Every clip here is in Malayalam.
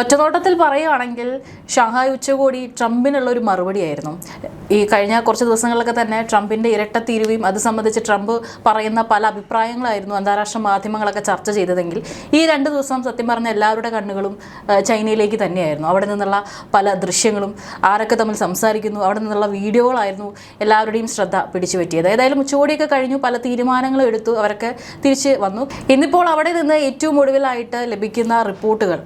ഒറ്റനോട്ടത്തിൽ പറയുകയാണെങ്കിൽ ഷാങ്ഹായ് ഉച്ചകോടി ട്രംപിനുള്ള ഒരു മറുപടിയായിരുന്നു. ഈ കഴിഞ്ഞ കുറച്ച് ദിവസങ്ങളിലൊക്കെ തന്നെ ട്രംപിന്റെ ഇരട്ടത്തീരുവയും അത് സംബന്ധിച്ച് ട്രംപ് പറയുന്ന പല അഭിപ്രായങ്ങളായിരുന്നു അന്താരാഷ്ട്ര മാധ്യമങ്ങളൊക്കെ ചർച്ച ചെയ്തതെങ്കിൽ. ഈ രണ്ട് ദിവസം സത്യം പറഞ്ഞ എല്ലാവരുടെ കണ്ണുകളും ചൈനയിലേക്ക് തന്നെയായിരുന്നു. അവിടെ നിന്നുള്ള പല ദൃശ്യങ്ങളും ആരൊക്കെ തമ്മിൽ സംസാരിക്കുന്നു അവിടെ നിന്നുള്ള വീഡിയോകളായിരുന്നു എല്ലാവരുടെയും ശ്രദ്ധ പിടിച്ചു പറ്റിയത് ഏതായാലും ഉച്ചകോടിയൊക്കെ കഴിഞ്ഞു പല തീരുമാനങ്ങളും എടുത്തു അവരൊക്കെ തിരിച്ച് വന്നു. ഇന്നിപ്പോൾ അവിടെ നിന്ന് ഏറ്റവും ഒടുവിലായിട്ട് ലഭിക്കുന്ന റിപ്പോർട്ടുകൾ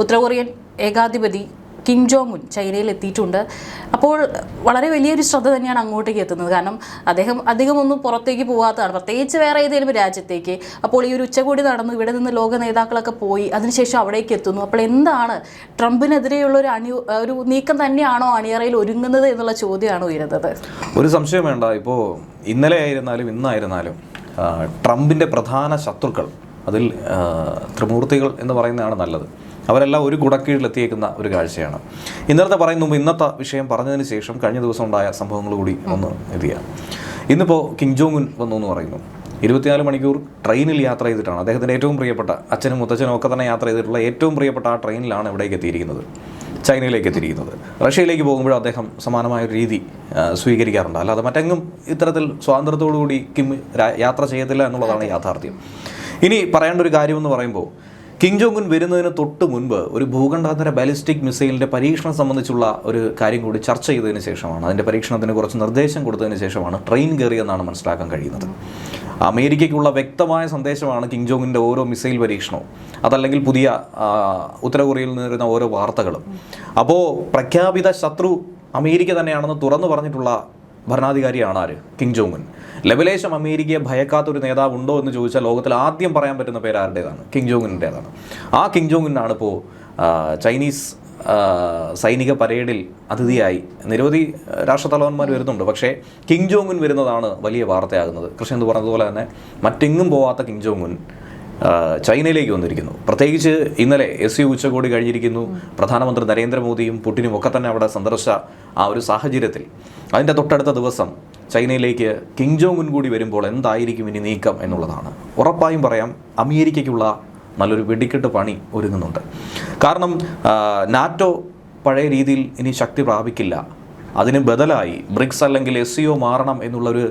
ഉത്തര കൊറിയൻ ഏകാധിപതി കിം ജോങ് ഉൻ ചൈനയിൽ എത്തിയിട്ടുണ്ട് അപ്പോൾ വളരെ വലിയൊരു ശ്രദ്ധ തന്നെയാണ് അങ്ങോട്ടേക്ക് എത്തുന്നത്. കാരണം അദ്ദേഹം അധികമൊന്നും പുറത്തേക്ക് പോകാത്തതാണ് പ്രത്യേകിച്ച് വേറെ ഏതെങ്കിലും രാജ്യത്തേക്ക്. അപ്പോൾ ഈ ഒരു ഉച്ചകോടി നടന്നു. ഇവിടെ നിന്ന് ലോക നേതാക്കളൊക്കെ പോയി. അതിനുശേഷം അവിടേക്ക് എത്തുന്നു. അപ്പോൾ എന്താണ് ട്രംപിനെതിരെയുള്ള ഒരു അണി ഒരു നീക്കം തന്നെയാണോ അണിയറയിൽ ഒരുങ്ങുന്നത് എന്നുള്ള ചോദ്യമാണ് ഉയരുന്നത്? ഒരു സംശയം വേണ്ട. ഇപ്പോൾ ഇന്നലെ ആയിരുന്നാലും ഇന്നായിരുന്നാലും ട്രംപിന്റെ പ്രധാന ശത്രുക്കൾ അതിൽ ത്രിമൂർത്തികൾ എന്ന് പറയുന്നതാണ് നല്ലത്. അവരെല്ലാം ഒരു കുടക്കീഴിലെത്തിയേക്കുന്ന ഒരു കാഴ്ചയാണ്. ഇന്നലത്തെ പറയുന്ന മുമ്പ് ഇന്നത്തെ വിഷയം പറഞ്ഞതിന് ശേഷം കഴിഞ്ഞ ദിവസം ഉണ്ടായ സംഭവങ്ങൾ കൂടി ഒന്ന് ഇത് ചെയ്യാം. ഇന്നിപ്പോൾ കിങ് ജോങ്ങുൻ വന്നു എന്ന് പറയുന്നു. ഇരുപത്തിനാല് മണിക്കൂർ ട്രെയിനിൽ യാത്ര ചെയ്തിട്ടാണ് അദ്ദേഹത്തിന്റെ ഏറ്റവും പ്രിയപ്പെട്ട അച്ഛനും മുത്തച്ഛനും ഒക്കെ തന്നെ യാത്ര ചെയ്തിട്ടുള്ള ഏറ്റവും പ്രിയപ്പെട്ട ആ ട്രെയിനിലാണ് ഇവിടേക്ക് എത്തിയിരിക്കുന്നത്. ചൈനയിലേക്ക് എത്തിയിരിക്കുന്നത്. റഷ്യയിലേക്ക് പോകുമ്പോഴും അദ്ദേഹം സമാനമായ ഒരു രീതി സ്വീകരിക്കാറുണ്ട്. അല്ലാതെ മറ്റെങ്ങും ഇത്തരത്തിൽ സ്വാതന്ത്ര്യത്തോടുകൂടി കിം യാത്ര ചെയ്യത്തില്ല എന്നുള്ളതാണ് യാഥാർത്ഥ്യം. ഇനി പറയേണ്ട ഒരു കാര്യമെന്ന് പറയുമ്പോൾ കിങ് ജോങ് ഉൻ വരുന്നതിന് തൊട്ട് മുൻപ് ഒരു ഭൂഖണ്ഡാന്തര ബാലിസ്റ്റിക് മിസൈലിന്റെ പരീക്ഷണം സംബന്ധിച്ചുള്ള ഒരു കാര്യം കൂടി ചർച്ച ചെയ്തതിന് ശേഷമാണ്. അതിന്റെ പരീക്ഷണത്തിന് കുറച്ച് നിർദ്ദേശം കൊടുത്തതിന് ശേഷമാണ് ട്രെയിൻ കയറിയെന്നാണ് മനസ്സിലാക്കാൻ കഴിയുന്നത്. അമേരിക്കയ്ക്കുള്ള വ്യക്തമായ സന്ദേശമാണ് കിങ് ജോങ്ങിന്റെ ഓരോ മിസൈൽ പരീക്ഷണവും. അതല്ലെങ്കിൽ പുതിയ ഉത്തരകൊറിയയിൽ ഉത്തര കൊറിയയിൽ നിന്ന് വരുന്ന ഓരോ വാർത്തകളും. അപ്പോൾ പ്രഖ്യാപിത ശത്രു അമേരിക്ക തന്നെയാണെന്ന് തുറന്നു പറഞ്ഞിട്ടുള്ള ഭരണാധികാരിയാണ് ആര്? കിങ് ജോങ് ലബലേശം അമേരിക്കയെ ഭയക്കാത്തൊരു നേതാവ് ഉണ്ടോ എന്ന് ചോദിച്ചാൽ ലോകത്തിൽ ആദ്യം പറയാൻ പറ്റുന്ന പേര് ആരുടേതാണ്? കിങ് ജോങ് ഉന്നിന്റേതാണ് ആ കിങ് ജോങ് ഉന്നാണ് ഇപ്പോൾ ചൈനീസ് സൈനിക പരേഡിൽ അതിഥിയായി. നിരവധി രാഷ്ട്രത്തലവന്മാർ വരുന്നുണ്ട്. പക്ഷേ കിങ് ജോങ് ഉൻ വരുന്നതാണ് വലിയ വാർത്തയാകുന്നത്. കൃഷ്ണൻ പറഞ്ഞതുപോലെ തന്നെ മറ്റെങ്ങും പോവാത്ത കിങ് ജോങ് ഉൻ ആ, ചൈനയിലേക്ക് വന്നിരിക്കുന്നു. പ്രത്യേകിച്ച് ഇന്നലെ എസ് യു ഉച്ചകോടി കഴിഞ്ഞിരിക്കുന്നു. പ്രധാനമന്ത്രി നരേന്ദ്രമോദിയും പുടിനും ഒക്കെ തന്നെ അവിടെ സന്ദർശിച്ച ആ ഒരു സാഹചര്യത്തിൽ. അതിന്റെ തൊട്ടടുത്ത ദിവസം ചൈനയിലേക്ക് കിങ് ജോങ് ഉൻ കൂടി വരുമ്പോൾ എന്തായിരിക്കും ഇനി നീക്കം എന്നുള്ളതാണ്. ഉറപ്പായും പറയാം അമേരിക്കയ്ക്കുള്ള നല്ലൊരു വെടിക്കെട്ട് പണി ഒരുങ്ങുന്നുണ്ട്. കാരണം നാറ്റോ പഴയ രീതിയിൽ ഇനി ശക്തി പ്രാപിക്കില്ല. അതിന് ബദലായി ബ്രിക്സ് അല്ലെങ്കിൽ എസ് സി ഒ മാറണം എന്നുള്ളൊരു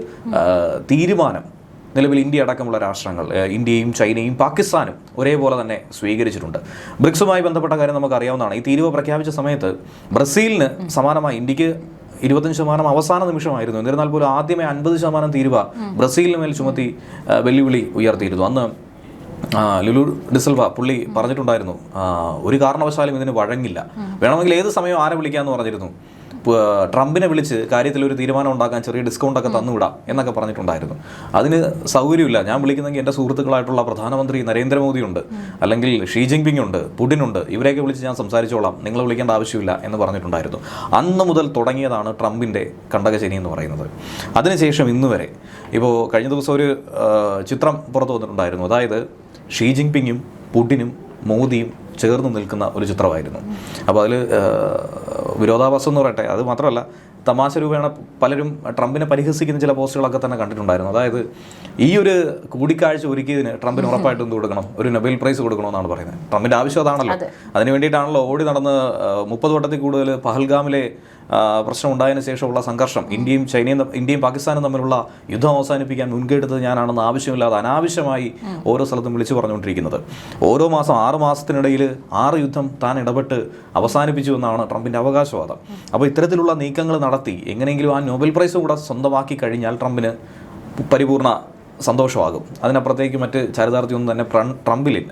തീരുമാനം നിലവിൽ ഇന്ത്യ അടക്കമുള്ള രാഷ്ട്രങ്ങൾ ഇന്ത്യയും ചൈനയും പാകിസ്ഥാനും ഒരേപോലെ തന്നെ സ്വീകരിച്ചിട്ടുണ്ട്. ബ്രിക്സുമായി ബന്ധപ്പെട്ട കാര്യം നമുക്ക് അറിയാവുന്നതാണ് ഈ തീരുവ പ്രഖ്യാപിച്ച സമയത്ത് ബ്രസീലിന് സമാനമായി ഇന്ത്യയ്ക്ക് ഇരുപത്തഞ്ച് ശതമാനം അവസാന നിമിഷമായിരുന്നു. എന്നിരുന്നാൽ പോലും ആദ്യമേ അൻപത് ശതമാനം തീരുവ ബ്രസീലിന് മേൽ ചുമത്തി വെല്ലുവിളി ഉയർത്തിയിരുന്നു. അന്ന് ലുലു ഡിസൽവ പുള്ളി പറഞ്ഞിട്ടുണ്ടായിരുന്നു ഒരു കാരണവശാലും ഇതിന് വഴങ്ങില്ല. വേണമെങ്കിൽ ഏത് സമയം ആരെ വിളിക്കാമെന്ന് പറഞ്ഞിരുന്നു. ട്രംപിനെ വിളിച്ച് കാര്യത്തിൽ ഒരു തീരുമാനം ഉണ്ടാക്കാൻ ചെറിയ ഡിസ്കൗണ്ട് ഒക്കെ തന്നുവിടാം എന്നൊക്കെ പറഞ്ഞിട്ടുണ്ടായിരുന്നു. അതിന് സൗകര്യമില്ല. ഞാൻ വിളിക്കുന്നെങ്കിൽ എന്റെ സുഹൃത്തുക്കളായിട്ടുള്ള പ്രധാനമന്ത്രി നരേന്ദ്രമോദി ഉണ്ട് അല്ലെങ്കിൽ ഷീ ജിൻപിങ് ഉണ്ട് പുടിൻ ഉണ്ട് ഇവരെയൊക്കെ വിളിച്ച് ഞാൻ സംസാരിച്ചോളാം. നിങ്ങൾ വിളിക്കേണ്ട ആവശ്യമില്ല എന്ന് പറഞ്ഞിട്ടുണ്ടായിരുന്നു. അന്ന് മുതൽ തുടങ്ങിയതാണ് ട്രംപിന്റെ കണ്ടകശനി എന്ന് പറയുന്നത്. അതിനുശേഷം ഇന്ന് വരെ ഇപ്പോൾ കഴിഞ്ഞ ദിവസം ഒരു ചിത്രം പുറത്തു വന്നിട്ടുണ്ടായിരുന്നു. അതായത് ഷീ ജിൻപിങ്ങും പുടിനും മോദിയും ചേർന്ന് നിൽക്കുന്ന ഒരു ചിത്രമായിരുന്നു. അപ്പോൾ അതിൽ വിരോധാഭാസം എന്ന് പറയട്ടെ അത് മാത്രമല്ല തമാശ രൂപേണ പലരും ട്രംപിനെ പരിഹസിക്കുന്ന ചില പോസ്റ്റുകളൊക്കെ തന്നെ കണ്ടിട്ടുണ്ടായിരുന്നു. അതായത് ഈ ഒരു കൂടിക്കാഴ്ച ഒരുക്കിയതിന് ട്രംപിന് ഉറപ്പായിട്ടും എന്ത് കൊടുക്കണം? ഒരു നൊബേൽ പ്രൈസ് കൊടുക്കണമെന്നാണ് പറയുന്നത്. ട്രംപിന്റെ ആവശ്യം അതാണല്ലോ. അതിന് വേണ്ടിയിട്ടാണല്ലോ ഓടി നടന്ന് മുപ്പത് വട്ടത്തിൽ കൂടുതൽ പഹൽഗാമിലെ പ്രശ്നം ഉണ്ടായതിനു ശേഷമുള്ള സംഘർഷം ഇന്ത്യയും ചൈനയും ഇന്ത്യയും പാകിസ്ഥാനും തമ്മിലുള്ള യുദ്ധം അവസാനിപ്പിക്കാൻ മുൻകെടുത്തത് ഞാനാണെന്ന് ആവശ്യമില്ലാതെ അനാവശ്യമായി ഓരോ സ്ഥലത്തും വിളിച്ചു പറഞ്ഞുകൊണ്ടിരിക്കുന്നത്. ഓരോ മാസം ആറ് മാസത്തിനിടയിൽ ആറ് യുദ്ധം താൻ ഇടപെട്ട് അവസാനിപ്പിച്ചു എന്നാണ് ട്രംപിന്റെ അവകാശവാദം. അപ്പോൾ ഇത്തരത്തിലുള്ള നീക്കങ്ങൾ നടത്തി എങ്ങനെയെങ്കിലും ആ നോബൽ പ്രൈസ് കൂടെ സ്വന്തമാക്കി കഴിഞ്ഞാൽ ട്രംപിന് പരിപൂർണ സന്തോഷമാകും. അതിനപ്പുറത്തേക്ക് മറ്റ് ചരിതാർത്ഥ്യമൊന്നും തന്നെ ട്രംപിലില്ല.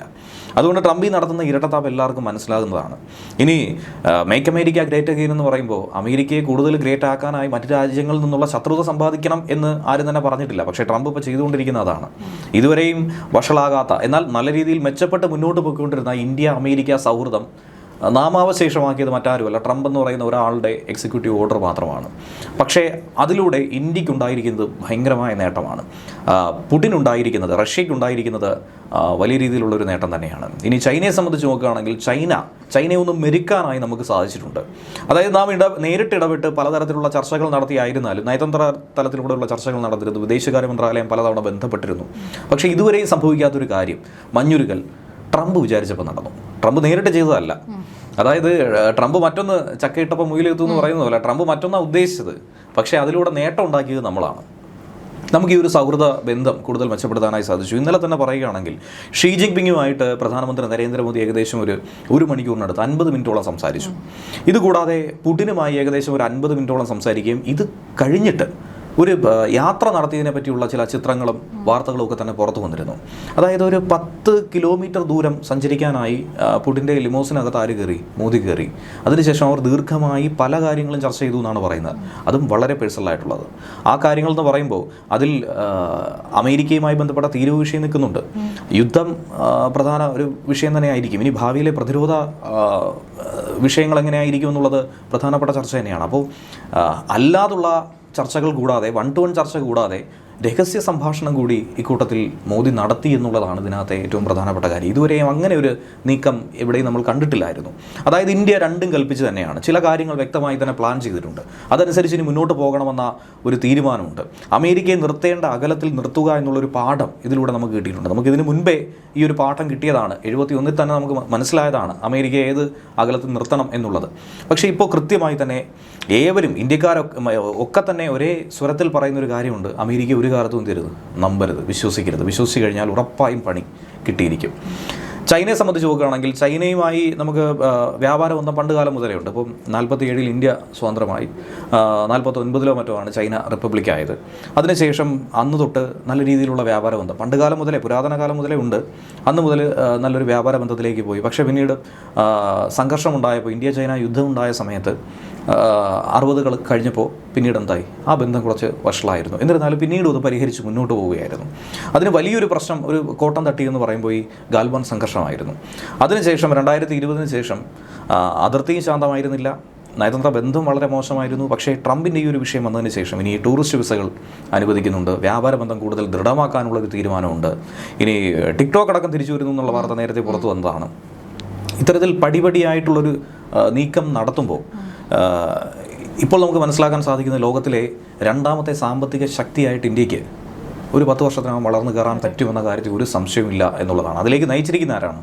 അതുകൊണ്ട് ട്രംപ് ഈ നടത്തുന്ന ഇരട്ടത്താപ്പ് എല്ലാവർക്കും മനസ്സിലാകുന്നതാണ്. ഇനി മേക്ക് അമേരിക്ക ഗ്രേറ്റ് അഗെയിൻ എന്ന് പറയുമ്പോൾ അമേരിക്കയെ കൂടുതൽ ഗ്രേറ്റ് ആക്കാനായി മറ്റു രാജ്യങ്ങളിൽ നിന്നുള്ള ശത്രുത സമ്പാദിക്കണം എന്ന് ആരും തന്നെ പറഞ്ഞിട്ടില്ല. പക്ഷേ ട്രംപ് ഇപ്പോൾ ചെയ്തുകൊണ്ടിരിക്കുന്ന അതാണ്. ഇതുവരെയും വഷളാകാത്ത എന്നാൽ നല്ല രീതിയിൽ മെച്ചപ്പെട്ട് മുന്നോട്ട് പോയിക്കൊണ്ടിരുന്ന ഇന്ത്യ അമേരിക്ക സൗഹൃദം നാമാവശേഷമാക്കിയത് മറ്റാരുമല്ല. ട്രംപ് എന്ന് പറയുന്ന ഒരാളുടെ എക്സിക്യൂട്ടീവ് ഓർഡർ മാത്രമാണ്. പക്ഷേ അതിലൂടെ ഇന്ത്യക്കുണ്ടായിരിക്കുന്നത് ഭയങ്കരമായ നേട്ടമാണ്. പുടിനുണ്ടായിരിക്കുന്നത് ഉണ്ടായിരിക്കുന്നത് വലിയ രീതിയിലുള്ള ഒരു നേട്ടം തന്നെയാണ്. ഇനി ചൈനയെ സംബന്ധിച്ച് നോക്കുകയാണെങ്കിൽ ചൈന ചൈനയെ ഒന്ന് മെരുക്കാനായി നമുക്ക് സാധിച്ചിട്ടുണ്ട്. അതായത് നാം ഇട നേരിട്ട് ഇടപെട്ട് പലതരത്തിലുള്ള ചർച്ചകൾ നടത്തിയായിരുന്നാലും നയതന്ത്ര തലത്തിലൂടെയുള്ള ചർച്ചകൾ നടന്നിരുന്നു വിദേശകാര്യ മന്ത്രാലയം പലതവണ ബന്ധപ്പെട്ടിരുന്നു. പക്ഷേ ഇതുവരെയും സംഭവിക്കാത്തൊരു കാര്യം മഞ്ഞുരുകൽ ട്രംപ് വിചാരിച്ചപ്പോൾ നടന്നു. ട്രംപ് നേരിട്ട് ചെയ്തതല്ല. അതായത് ട്രംപ് മറ്റൊന്ന് ചക്കയിട്ടപ്പോൾ മുയിലെത്തു എന്ന് പറയുന്നതല്ല. പോലെ ട്രംപ് മറ്റൊന്നാണ് ഉദ്ദേശിച്ചത്. പക്ഷേ അതിലൂടെ നേട്ടം ഉണ്ടാക്കിയത് നമ്മളാണ്. നമുക്ക് ഈ ഒരു സൗഹൃദ ബന്ധം കൂടുതൽ മെച്ചപ്പെടുത്താനായി സാധിച്ചു. ഇന്നലെ തന്നെ പറയുകയാണെങ്കിൽ ഷീ ജിൻപിങ്ങുമായിട്ട് പ്രധാനമന്ത്രി നരേന്ദ്രമോദി ഏകദേശം ഒരു ഒരു മണിക്കൂറിനടുത്ത് അൻപത് മിനിറ്റോളം സംസാരിച്ചു. ഇതുകൂടാതെ പുടിനുമായി ഏകദേശം ഒരു അൻപത് മിനിറ്റോളം സംസാരിക്കുകയും ഇത് കഴിഞ്ഞിട്ട് ഒരു യാത്ര നടത്തിയതിനെ പറ്റിയുള്ള ചില ചിത്രങ്ങളും വാർത്തകളും ഒക്കെ തന്നെ പുറത്തു വന്നിരുന്നു. അതായത് ഒരു പത്ത് കിലോമീറ്റർ ദൂരം സഞ്ചരിക്കാനായി പുടിന്റെ ലിമോസിനകത്ത് ആര് കയറി? മോദി കയറി. അതിനുശേഷം അവർ ദീർഘമായി പല കാര്യങ്ങളും ചർച്ച ചെയ്തു എന്നാണ് പറയുന്നത്. അതും വളരെ പേഴ്സണലായിട്ടുള്ളത് ആ കാര്യങ്ങൾ എന്ന് പറയുമ്പോൾ അതിൽ അമേരിക്കയുമായി ബന്ധപ്പെട്ട തീരുവ വിഷയം നിൽക്കുന്നുണ്ട്. യുദ്ധം പ്രധാന ഒരു വിഷയം തന്നെ ആയിരിക്കും. ഇനി ഭാവിയിലെ പ്രതിരോധ വിഷയങ്ങൾ എങ്ങനെയായിരിക്കും എന്നുള്ളത് പ്രധാനപ്പെട്ട ചർച്ച തന്നെയാണ്. അപ്പോൾ അല്ലാതുള്ള ചർച്ചകൾ കൂടാതെ വൺ ടു വൺ ചർച്ച കൂടാതെ രഹസ്യ സംഭാഷണം കൂടി ഇക്കൂട്ടത്തിൽ മോദി നടത്തി എന്നുള്ളതാണ് ഇതിനകത്തെ ഏറ്റവും പ്രധാനപ്പെട്ട കാര്യം. ഇതുവരെയും അങ്ങനെ ഒരു നീക്കം എവിടെയും നമ്മൾ കണ്ടിട്ടില്ലായിരുന്നു. അതായത് ഇന്ത്യ രണ്ടും കൽപ്പിച്ച് തന്നെയാണ്. ചില കാര്യങ്ങൾ വ്യക്തമായി തന്നെ പ്ലാൻ ചെയ്തിട്ടുണ്ട്. അതനുസരിച്ച് ഇനി മുന്നോട്ട് പോകണമെന്ന ഒരു തീരുമാനമുണ്ട്. അമേരിക്കയെ നിർത്തേണ്ട അകലത്തിൽ നിർത്തുക എന്നുള്ളൊരു പാഠം ഇതിലൂടെ നമുക്ക് കിട്ടിയിട്ടുണ്ട്. നമുക്ക് ഇതിന് മുൻപേ ഈ ഒരു പാഠം കിട്ടിയതാണ്. എഴുപത്തി ഒന്നിൽ തന്നെ നമുക്ക് മനസ്സിലായതാണ് അമേരിക്ക ഏത് അകലത്തിൽ നിർത്തണം എന്നുള്ളത്. പക്ഷേ ഇപ്പോൾ കൃത്യമായി തന്നെ ഏവരും ഇന്ത്യക്കാരൊക്കെ ഒക്കെ തന്നെ ഒരേ സ്വരത്തിൽ പറയുന്ന ഒരു കാര്യമുണ്ട്. അമേരിക്ക ഒരു കാലത്തും തരുത് നമ്പരുത് വിശ്വസിക്കരുത്. വിശ്വസിച്ച് കഴിഞ്ഞാൽ ഉറപ്പായും പണി കിട്ടിയിരിക്കും. ചൈനയെ സംബന്ധിച്ച് നോക്കുകയാണെങ്കിൽ ചൈനയുമായി നമുക്ക് വ്യാപാര ബന്ധം പണ്ട് കാലം മുതലേ ഉണ്ട്. ഇപ്പം നാൽപ്പത്തി ഏഴിൽ ഇന്ത്യ സ്വതന്ത്രമായി. നാൽപ്പത്തി ഒൻപതിലോ മറ്റോ ആണ് ചൈന റിപ്പബ്ലിക് ആയത്. അതിനുശേഷം അന്ന് തൊട്ട് നല്ല രീതിയിലുള്ള വ്യാപാര ബന്ധം പണ്ട് കാലം മുതലേ പുരാതന കാലം മുതലേ ഉണ്ട്. അന്ന് മുതൽ നല്ലൊരു വ്യാപാര ബന്ധത്തിലേക്ക് പോയി. പക്ഷേ പിന്നീട് സംഘർഷമുണ്ടായപ്പോൾ ഇന്ത്യ ചൈന യുദ്ധം ഉണ്ടായ സമയത്ത് അറുപതുകൾ കഴിഞ്ഞപ്പോൾ പിന്നീട് എന്തായി? ആ ബന്ധം കുറച്ച് വഷളായിരുന്നു. എന്നിരുന്നാലും പിന്നീട് അത് പരിഹരിച്ച് മുന്നോട്ട് പോവുകയായിരുന്നു. അതിന് വലിയൊരു പ്രശ്നം ഒരു കോട്ടം തട്ടി എന്ന് പറയുമ്പോൾ ഈ ഗാൽബാൻ സംഘർഷമായിരുന്നു. അതിനുശേഷം രണ്ടായിരത്തി ഇരുപതിന് ശേഷം അതിർത്തിയും ശാന്തമായിരുന്നില്ല. നയതന്ത്ര ബന്ധം വളരെ മോശമായിരുന്നു. പക്ഷേ ട്രംപിന്റെ ഈ ഒരു വിഷയം വന്നതിന് ശേഷം ഇനി ടൂറിസ്റ്റ് വിസകൾ അനുവദിക്കുന്നുണ്ട്. വ്യാപാര ബന്ധം കൂടുതൽ ദൃഢമാക്കാനുള്ള ഒരു തീരുമാനമുണ്ട്. ഇനി ടിക്ടോക്ക് അടക്കം തിരിച്ചു വരുന്നു എന്നുള്ള വാർത്ത നേരത്തെ പുറത്തു വന്നതാണ്. ഇത്തരത്തിൽ പടിപടിയായിട്ടുള്ളൊരു നീക്കം നടത്തുമ്പോൾ ഇപ്പോൾ നമുക്ക് മനസ്സിലാക്കാൻ സാധിക്കുന്ന ലോകത്തിലെ രണ്ടാമത്തെ സാമ്പത്തിക ശക്തിയായിട്ട് ഇന്ത്യയ്ക്ക് ഒരു പത്ത് വർഷത്തിനകം വളർന്നു കയറാൻ പറ്റുമെന്ന കാര്യത്തിൽ ഒരു സംശയമില്ല എന്നുള്ളതാണ്. അതിലേക്ക് നയിച്ചിരിക്കുന്ന ആരാണ്?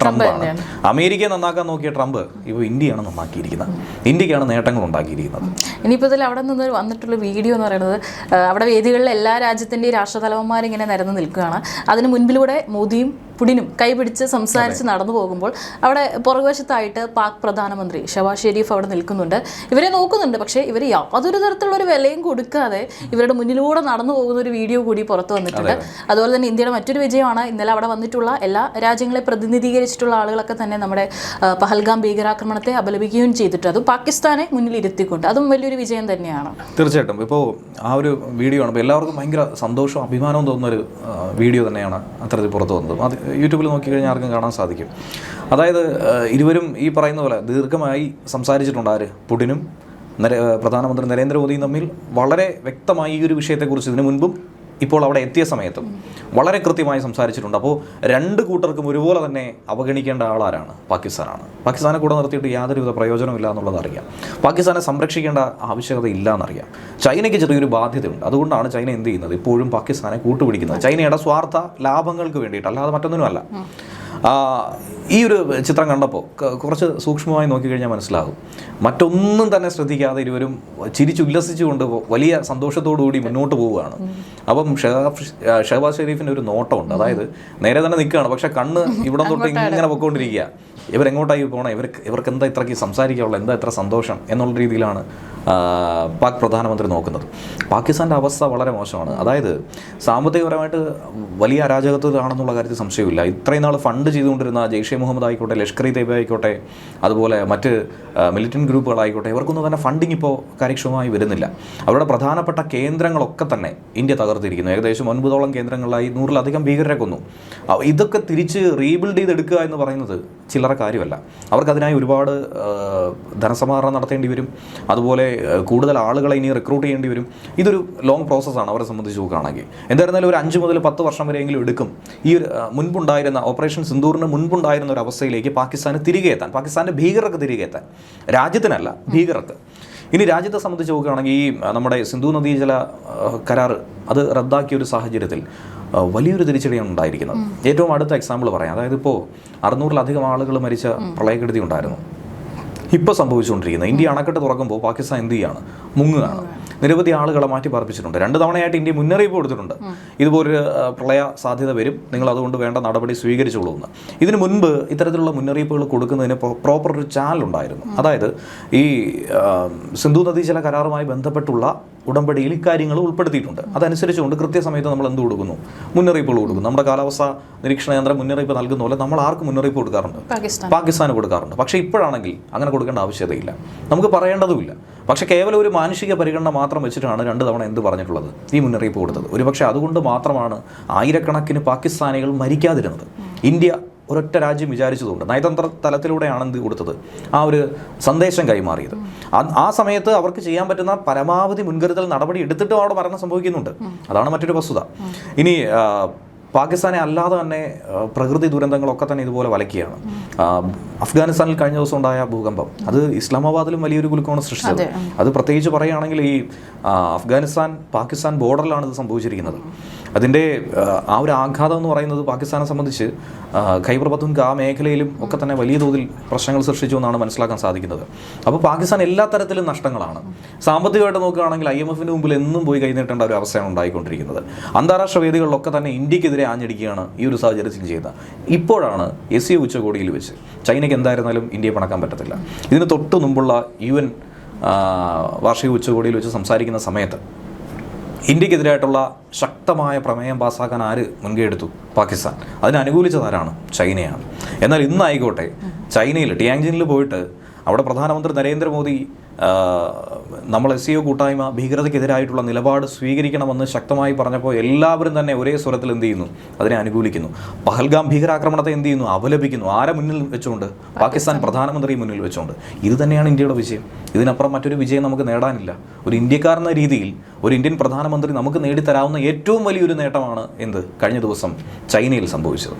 ട്രംപാണ് അമേരിക്കയെ നന്നാക്കാൻ നോക്കിയ ട്രംപ് ഇപ്പോൾ ഇന്ത്യയാണ് നന്നാക്കിയിരിക്കുന്നത്. ഇന്ത്യക്കാണ് നേട്ടങ്ങൾ ഉണ്ടാക്കിയിരിക്കുന്നത്. ഇനിയിപ്പോൾ ഇതിൽ അവിടെ നിന്ന് വന്നിട്ടുള്ള വീഡിയോ എന്ന് പറയുന്നത് അവിടെ വേദികളിൽ എല്ലാ രാജ്യത്തിന്റെയും രാഷ്ട്രതലവന്മാരിങ്ങനെ നിരന്ന് നിൽക്കുകയാണ്. അതിന് മുൻപിലൂടെ മോദിയും പുടിനും കൈപിടിച്ച് സംസാരിച്ച് നടന്നു പോകുമ്പോൾ അവിടെ പുറകുവശത്തായിട്ട് പാക് പ്രധാനമന്ത്രി ഷവാസ് ഷെരീഫ് അവിടെ നിൽക്കുന്നുണ്ട്. ഇവരെ നോക്കുന്നുണ്ട് പക്ഷേ ഇവർ യാതൊരു തരത്തിലുള്ള ഒരു വിലയും കൊടുക്കാതെ ഇവരുടെ മുന്നിലൂടെ നടന്നു പോകുന്ന ഒരു വീഡിയോ കൂടി പുറത്തു വന്നിട്ടുണ്ട്. അതുപോലെ തന്നെ ഇന്ത്യയുടെ മറ്റൊരു വിജയമാണ് ഇന്നലെ അവിടെ വന്നിട്ടുള്ള എല്ലാ രാജ്യങ്ങളെ പ്രതിനിധീകരിച്ചിട്ടുള്ള ആളുകളൊക്കെ തന്നെ നമ്മുടെ പഹൽഗാം ഭീകരാക്രമണത്തെ അപലപിക്കുകയും ചെയ്തിട്ട് അതും പാകിസ്ഥാനെ മുന്നിൽ ഇരുത്തിക്കൊണ്ട്. അതും വലിയൊരു വിജയം തന്നെയാണ്. തീർച്ചയായിട്ടും. ഇപ്പോൾ ആ ഒരു വീഡിയോ ആണ് എല്ലാവർക്കും ഭയങ്കര സന്തോഷവും അഭിമാനവും തോന്നുന്ന ഒരു വീഡിയോ തന്നെയാണ് അത്തരത്തിൽ പുറത്തു വന്നത്. യൂട്യൂബിൽ നോക്കിക്കഴിഞ്ഞാൽ ആർക്കും കാണാൻ സാധിക്കും. അതായത് ഇരുവരും ഈ പറയുന്ന പോലെ ദീർഘമായി സംസാരിച്ചിട്ടുണ്ട് ആര്? പുടിനും പ്രധാനമന്ത്രി നരേന്ദ്രമോദിയും തമ്മിൽ വളരെ വ്യക്തമായി ഈ ഒരു വിഷയത്തെക്കുറിച്ച് ഇതിനു മുൻപും ഇപ്പോൾ അവിടെ എത്തിയ സമയത്തും വളരെ കൃത്യമായി സംസാരിച്ചിട്ടുണ്ട്. അപ്പോൾ രണ്ട് കൂട്ടർക്കും ഒരുപോലെ തന്നെ അവഗണിക്കേണ്ട ആളാരാണ്? പാകിസ്ഥാനാണ്. പാകിസ്ഥാനെ കൂടെ നിർത്തിയിട്ട് യാതൊരുവിധ പ്രയോജനമില്ല എന്നുള്ളത് അറിയാം. പാകിസ്ഥാനെ സംരക്ഷിക്കേണ്ട ആവശ്യകത ഇല്ല എന്നറിയാം ചൈനയ്ക്ക് ചെറിയൊരു ബാധ്യതയുണ്ട്. അതുകൊണ്ടാണ് ചൈന എന്ത് ചെയ്യുന്നത്? ഇപ്പോഴും പാകിസ്ഥാനെ കൂട്ടുപിടിക്കുന്നത്. ചൈനയുടെ സ്വാർത്ഥ ലാഭങ്ങൾക്ക് വേണ്ടിയിട്ട് അല്ലാതെ മറ്റൊന്നിനുമല്ല. ഈ ഒരു ചിത്രം കണ്ടപ്പോൾ കുറച്ച് സൂക്ഷ്മമായി നോക്കിക്കഴിഞ്ഞാൽ മനസ്സിലാകും. മറ്റൊന്നും തന്നെ ശ്രദ്ധിക്കാതെ ഇരുവരും ചിരിച്ചുല്ലസിച്ചുകൊണ്ട് വലിയ സന്തോഷത്തോടുകൂടി മുന്നോട്ട് പോവുകയാണ്. അപ്പം ഷഹബാസ് ഷെരീഫിന്റെ ഒരു നോട്ടമുണ്ട്. അതായത് നേരെ തന്നെ നിൽക്കുകയാണ്. പക്ഷെ കണ്ണ് ഇവിടം തൊട്ട് ഇങ്ങനെ പൊക്കോണ്ടിരിക്കുക. ഇവരെങ്ങോട്ടായി പോകണം ഇവർക്ക് ഇവർക്ക് എന്താ ഇത്രയ്ക്ക് സംസാരിക്കാനുള്ള എന്താ ഇത്ര സന്തോഷം? എന്നുള്ള രീതിയിലാണ് പാക് പ്രധാനമന്ത്രി നോക്കുന്നത്. പാകിസ്ഥാന്റെ അവസ്ഥ വളരെ മോശമാണ്. അതായത് സാമ്പത്തികപരമായിട്ട് വലിയ അരാജകത്വമാണെന്നുള്ള കാര്യത്തിൽ സംശയമില്ല. ഇത്രയും നാൾ ഫണ്ട് ചെയ്തുകൊണ്ടിരുന്ന ജെയ്ഷെ മുഹമ്മദ് ആയിക്കോട്ടെ ലഷ്കർ ഇ തൈബ ആയിക്കോട്ടെ അതുപോലെ മറ്റ് മിലിറ്റന്റ് ഗ്രൂപ്പുകളായിക്കോട്ടെ ഇവർക്കൊന്നും തന്നെ ഫണ്ടിങ് ഇപ്പോൾ കാര്യക്ഷമമായി വരുന്നില്ല. അവരുടെ പ്രധാനപ്പെട്ട കേന്ദ്രങ്ങളൊക്കെ തന്നെ ഇന്ത്യ തകർത്തിരിക്കുന്നു. ഏകദേശം ഒൻപതോളം കേന്ദ്രങ്ങളിലായി നൂറിലധികം ഭീകരരെ കൊന്നു. ഇതൊക്കെ തിരിച്ച് റീബിൽഡ് ചെയ്തെടുക്കുക എന്ന് പറയുന്നത് ചില്ലറ കാര്യമല്ല. അവർക്കതിനായി ഒരുപാട് ധനസമാഹരണം നടത്തേണ്ടി വരും. അതുപോലെ കൂടുതൽ ആളുകളെ ഇനി റിക്രൂട്ട് ചെയ്യേണ്ടി വരും. ഇതൊരു ലോങ് പ്രോസസ്സാണ് അവരെ സംബന്ധിച്ച് നോക്കുകയാണെങ്കിൽ എന്തായിരുന്നാലും ഒരു അഞ്ച് മുതൽ പത്ത് വർഷം വരെയെങ്കിലും എടുക്കും. ഈ മുൻപുണ്ടായിരുന്ന ഓപ്പറേഷൻ സിന്ദൂറിന് മുൻപുണ്ടായിരുന്ന ഒരു അവസ്ഥയിലേക്ക് പാകിസ്ഥാന് തിരികെ എത്താൻ പാകിസ്ഥാന്റെ ഭീകരർക്ക് തിരികെ എത്താൻ രാജ്യത്തിനല്ല ഭീകരർക്ക് ഇനി രാജ്യത്തെ സംബന്ധിച്ച് നോക്കുകയാണെങ്കിൽ ഈ നമ്മുടെ സിന്ധു നദീജല കരാർ അത് റദ്ദാക്കിയ ഒരു സാഹചര്യത്തിൽ വലിയൊരു തിരിച്ചടിയാണ് ഉണ്ടായിരിക്കുന്നത്. ഏറ്റവും അടുത്ത എക്സാമ്പിൾ പറയാം. അതായത് ഇപ്പോൾ അറുന്നൂറിലധികം ആളുകൾ മരിച്ച പ്രളയക്കെടുതി ഉണ്ടായിരുന്നു. ഇപ്പോൾ സംഭവിച്ചുകൊണ്ടിരിക്കുന്നത്. ഇന്ത്യ അണക്കെട്ട് തുറക്കുമ്പോൾ പാകിസ്ഥാൻ എന്ത് ചെയ്യാണ്? മുങ്ങുകയാണ്. നിരവധി ആളുകളെ മാറ്റി പാർപ്പിച്ചിട്ടുണ്ട്. രണ്ട് തവണയായിട്ട് ഇന്ത്യ മുന്നറിയിപ്പ് കൊടുത്തിട്ടുണ്ട്. ഇതുപോലൊരു പ്രളയ സാധ്യത വരും. നിങ്ങൾ അതുകൊണ്ട് വേണ്ട നടപടി സ്വീകരിച്ചോളൂ എന്ന്. ഇതിനു മുൻപ് ഇത്തരത്തിലുള്ള മുന്നറിയിപ്പുകൾ കൊടുക്കുന്നതിന് പ്രോപ്പർ ഒരു ചാനൽ ഉണ്ടായിരുന്നു. അതായത് ഈ സിന്ധു നദീജല കരാറുമായി ബന്ധപ്പെട്ടുള്ള ഉടമ്പടിയിൽ ഇക്കാര്യങ്ങൾ ഉൾപ്പെടുത്തിയിട്ടുണ്ട്. അതനുസരിച്ചുകൊണ്ട് കൃത്യസമയത്ത് നമ്മൾ എന്ത് കൊടുക്കുന്നു? മുന്നറിയിപ്പുകൾ കൊടുക്കുന്നു. നമ്മുടെ കാലാവസ്ഥ നിരീക്ഷണ യന്ത്രം മുന്നറിയിപ്പ് നൽകുന്ന പോലെ നമ്മൾ ആർക്ക് മുന്നറിയിപ്പ് കൊടുക്കാറുണ്ട്. പാകിസ്ഥാന്. കൊടുക്കാറുണ്ട്. പക്ഷേ ഇപ്പോഴാണെങ്കിൽ അങ്ങനെ കൊടുക്കേണ്ട ആവശ്യതയില്ല. നമുക്ക് പറയേണ്ടതുമില്ല. പക്ഷേ കേവലം ഒരു മാനുഷിക പരിഗണന മാത്രം വെച്ചിട്ടാണ് രണ്ട് തവണ എന്ത് പറഞ്ഞിട്ടുള്ളത്? ഈ മുന്നറിയിപ്പ് കൊടുത്തത്. ഒരുപക്ഷെ അതുകൊണ്ട് മാത്രമാണ് ആയിരക്കണക്കിന് പാകിസ്ഥാനികൾ മരിക്കാതിരുന്നത്. ഇന്ത്യ ഒരൊറ്റ രാജ്യം വിചാരിച്ചതുകൊണ്ട് നയതന്ത്ര തലത്തിലൂടെയാണ് എന്ത് കൊടുത്തത്? ആ ഒരു സന്ദേശം കൈമാറിയത്. ആ- സമയത്ത് അവർക്ക് ചെയ്യാൻ പറ്റുന്ന പരമാവധി മുൻകരുതൽ നടപടി എടുത്തിട്ടും അവിടെ മരണം സംഭവിക്കുന്നുണ്ട്. അതാണ് മറ്റൊരു വസ്തുത. ഇനി പാകിസ്ഥാനെ അല്ലാതെ തന്നെ പ്രകൃതി ദുരന്തങ്ങളൊക്കെ തന്നെ ഇതുപോലെ വലയ്ക്കുകയാണ്. ആ, അഫ്ഗാനിസ്ഥാനിൽ കഴിഞ്ഞ ദിവസം ഉണ്ടായ ഭൂകമ്പം. അത് ഇസ്ലാമാബാദിലും വലിയൊരു കുലുക്കമാണ് സൃഷ്ടിച്ചത്. അത്. പ്രത്യേകിച്ച് പറയുകയാണെങ്കിൽ ഈ അഫ്ഗാനിസ്ഥാൻ പാകിസ്ഥാൻ ബോർഡറിലാണ് ഇത് സംഭവിച്ചിരിക്കുന്നത്. അതിന്റെ ആ, ഒരു ആഘാതം എന്ന് പറയുന്നത് പാകിസ്ഥാനെ സംബന്ധിച്ച് ഖൈബർ പത്തുൻക ആ മേഖലയിലും ഒക്കെ തന്നെ വലിയ തോതിൽ പ്രശ്നങ്ങൾ സൃഷ്ടിച്ചു എന്നാണ് മനസ്സിലാക്കാൻ സാധിക്കുന്നത്. അപ്പോൾ പാകിസ്ഥാൻ എല്ലാ തരത്തിലും നഷ്ടങ്ങളാണ്. സാമ്പത്തികമായിട്ട് നോക്കുകയാണെങ്കിൽ ഐ എം എഫിന് മുമ്പിൽ എന്നും പോയി കൈനീട്ടേണ്ട ഒരു അവസ്ഥയാണ് ഉണ്ടായിക്കൊണ്ടിരിക്കുന്നത്. അന്താരാഷ്ട്ര വേദികളിലൊക്കെ തന്നെ ഇന്ത്യക്കെതിരെ ആഞ്ഞടിക്കുകയാണ് ഈ ഒരു സാഹചര്യത്തിൽ ചെയ്യുന്നത് ഇപ്പോഴാണ് എസ് സി ഉച്ചകോടിയിൽ വെച്ച് ചൈനയ്ക്ക് എന്തായിരുന്നാലും ഇന്ത്യയെ പണക്കാൻ പറ്റത്തില്ല. ഇതിന് തൊട്ട് മുമ്പുള്ള യു എൻ വാർഷിക ഉച്ചകോടിയിൽ വെച്ച് സംസാരിക്കുന്ന സമയത്ത് ഇന്ത്യക്കെതിരായിട്ടുള്ള ശക്തമായ പ്രമേയം പാസ്സാക്കാൻ ആര് മുൻകൈ എടുത്തു? പാകിസ്ഥാൻ. അതിനെ അനുകൂലിച്ചത് ആരാണ്? ചൈനയാണ്. എന്നാൽ ഇന്നായിക്കോട്ടെ ചൈനയിൽ ടിയാങ്ജിനിൽ പോയിട്ട് അവിടെ പ്രധാനമന്ത്രി നരേന്ദ്രമോദി നമ്മൾ എസ് സി ഒ കൂട്ടായ്മ ഭീകരതയ്ക്കെതിരായിട്ടുള്ള നിലപാട് സ്വീകരിക്കണമെന്ന് ശക്തമായി പറഞ്ഞപ്പോൾ എല്ലാവരും തന്നെ ഒരേ സ്വരത്തിൽ എന്ത് ചെയ്യുന്നു? അതിനെ അനുകൂലിക്കുന്നു. പഹൽഗാം ഭീകരാക്രമണത്തെ എന്ത് ചെയ്യുന്നു? അവലപിക്കുന്നു ആരെ മുന്നിൽ വെച്ചുകൊണ്ട്? പാകിസ്ഥാൻ പ്രധാനമന്ത്രി മുന്നിൽ വെച്ചുകൊണ്ട്. ഇത് തന്നെയാണ് ഇന്ത്യയുടെ വിജയം. ഇതിനപ്പുറം മറ്റൊരു വിജയം നമുക്ക് നേടാനില്ല. ഒരു ഇന്ത്യക്കാരെന്ന രീതിയിൽ ഒരു ഇന്ത്യൻ പ്രധാനമന്ത്രി നമുക്ക് നേടിത്തരാവുന്ന ഏറ്റവും വലിയൊരു നേട്ടമാണ് എന്ത്? കഴിഞ്ഞ ദിവസം ചൈനയിൽ സംഭവിച്ചത്.